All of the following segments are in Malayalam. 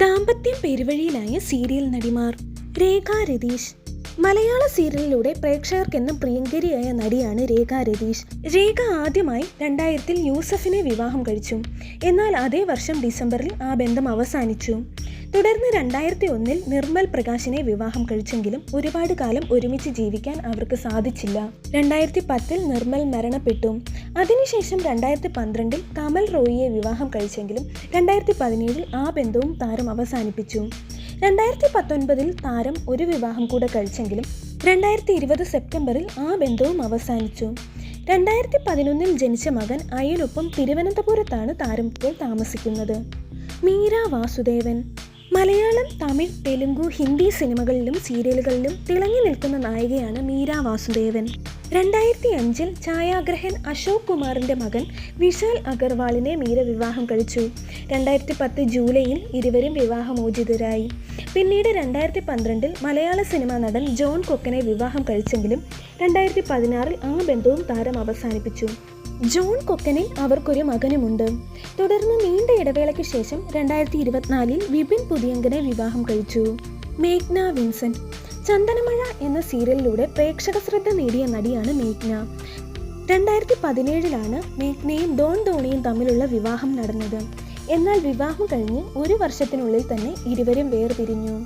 ദാമ്പത്യം പെരുവഴിയിലായ സീരിയൽ നടിമാർ രേഖ രതീഷ്. മലയാള സീരിയലിലൂടെ പ്രേക്ഷകർക്കെന്നും പ്രിയങ്കരിയായ നടിയാണ് രേഖ രതീഷ്. രേഖ ആദ്യമായി രണ്ടായിരത്തിൽ യൂസഫിനെ വിവാഹം കഴിച്ചു. എന്നാൽ അതേ വർഷം ഡിസംബറിൽ ആ ബന്ധം അവസാനിച്ചു. തുടർന്ന് രണ്ടായിരത്തി ഒന്നിൽ നിർമ്മൽ പ്രകാശിനെ വിവാഹം കഴിച്ചെങ്കിലും ഒരുപാട് കാലം ഒരുമിച്ച് ജീവിക്കാൻ അവർക്ക് സാധിച്ചില്ല. രണ്ടായിരത്തി പത്തിൽ നിർമ്മൽ മരണപ്പെട്ടു. അതിനുശേഷം രണ്ടായിരത്തി പന്ത്രണ്ടിൽ കമൽ റോയിയെ വിവാഹം കഴിച്ചെങ്കിലും രണ്ടായിരത്തി പതിനേഴിൽ ആ ബന്ധവും താരം അവസാനിപ്പിച്ചു. രണ്ടായിരത്തി പത്തൊൻപതിൽ താരം ഒരു വിവാഹം കൂടെ കഴിച്ചെങ്കിലും രണ്ടായിരത്തി ഇരുപത് സെപ്റ്റംബറിൽ ആ ബന്ധവും അവസാനിച്ചു. രണ്ടായിരത്തി പതിനൊന്നിൽ ജനിച്ച മകൻ അയനൊപ്പം തിരുവനന്തപുരത്താണ് താരം ഇപ്പോൾ താമസിക്കുന്നത്. മീര വാസുദേവൻ. മലയാളം തമിഴ് തെലുങ്കു ഹിന്ദി സിനിമകളിലും സീരിയലുകളിലും തിളങ്ങി നിൽക്കുന്ന നായികയാണ് മീര വാസുദേവൻ. രണ്ടായിരത്തി അഞ്ചിൽ ഛായാഗ്രഹൻ അശോക് കുമാറിന്റെ മകൻ വിശാൽ അഗർവാളിനെ മീര വിവാഹം കഴിച്ചു. രണ്ടായിരത്തി പത്ത് ജൂലൈയിൽ ഇരുവരും വിവാഹമോചിതരായി. പിന്നീട് രണ്ടായിരത്തി പന്ത്രണ്ടിൽ മലയാള സിനിമാ നടൻ ജോൺ കൊക്കനെ വിവാഹം കഴിച്ചെങ്കിലും രണ്ടായിരത്തി പതിനാറിൽ ആ ബന്ധവും താരം അവസാനിപ്പിച്ചു. ജോൺ കൊക്കനിൽ അവർക്കൊരു മകനുമുണ്ട്. തുടർന്ന് നീണ്ട ഇടവേളയ്ക്ക് ശേഷം രണ്ടായിരത്തി ഇരുപത്തിനാലിൽ വിപിൻ പുതിയങ്കനെ വിവാഹം കഴിച്ചു. മേഘ്ന വിൻസെന്റ്. ചന്ദനമഴ എന്ന സീരിയലിലൂടെ പ്രേക്ഷക ശ്രദ്ധ നേടിയ നടിയാണ് മേഘ്ന. രണ്ടായിരത്തി പതിനേഴിലാണ് മേഘ്നയും ഡോൺ ധോണിയും തമ്മിലുള്ള വിവാഹം നടന്നത്. എന്നാൽ വിവാഹം കഴിഞ്ഞ് ഒരു വർഷത്തിനുള്ളിൽ തന്നെ ഇരുവരും വേർപിരിഞ്ഞു.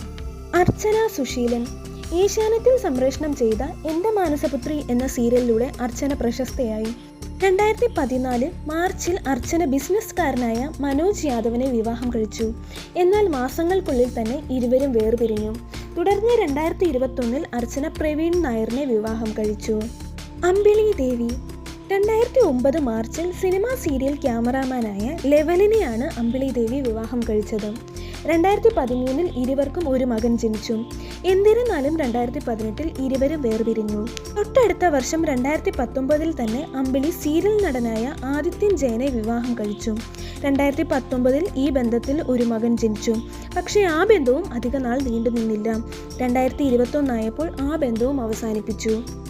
അർച്ചന സുശീലൻ. ഏഷ്യാനെറ്റിൽ സംപ്രേഷണം ചെയ്ത എന്റെ മാനസപുത്രി എന്ന സീരിയലിലൂടെ അർച്ചന പ്രശസ്തയായി. രണ്ടായിരത്തി പതിനാല് മാർച്ചിൽ അർച്ചന ബിസിനസ്സുകാരനായ മനോജ് യാദവിനെ വിവാഹം കഴിച്ചു. എന്നാൽ മാസങ്ങൾക്കുള്ളിൽ തന്നെ ഇരുവരും വേർപിരിഞ്ഞു. തുടർന്ന് രണ്ടായിരത്തി ഇരുപത്തൊന്നിൽ അർച്ചന പ്രവീൺ നായറിനെ വിവാഹം കഴിച്ചു. അമ്പിളി ദേവി. രണ്ടായിരത്തി ഒമ്പത് മാർച്ചിൽ സിനിമാ സീരിയൽ ക്യാമറാമാനായ ലെവലിനെയാണ് അമ്പിളി ദേവി വിവാഹം കഴിച്ചത്. രണ്ടായിരത്തി പതിമൂന്നിൽ ഇരുവർക്കും ഒരു മകൻ ജനിച്ചു. എന്നിരുന്നാലും രണ്ടായിരത്തി പതിനെട്ടിൽ ഇരുവരും വേർപിരിഞ്ഞു. തൊട്ടടുത്ത വർഷം രണ്ടായിരത്തി പത്തൊമ്പതിൽ തന്നെ അമ്പിളി സീരിയൽ നടനായ ആദിത്യൻ ജയനെ വിവാഹം കഴിച്ചു. രണ്ടായിരത്തി പത്തൊമ്പതിൽ ഈ ബന്ധത്തിൽ ഒരു മകൻ ജനിച്ചു. പക്ഷേ ആ ബന്ധവും അധികനാൾ നീണ്ടു നിന്നില്ല രണ്ടായിരത്തി ഇരുപത്തൊന്നായപ്പോൾ ആ ബന്ധവും അവസാനിപ്പിച്ചു.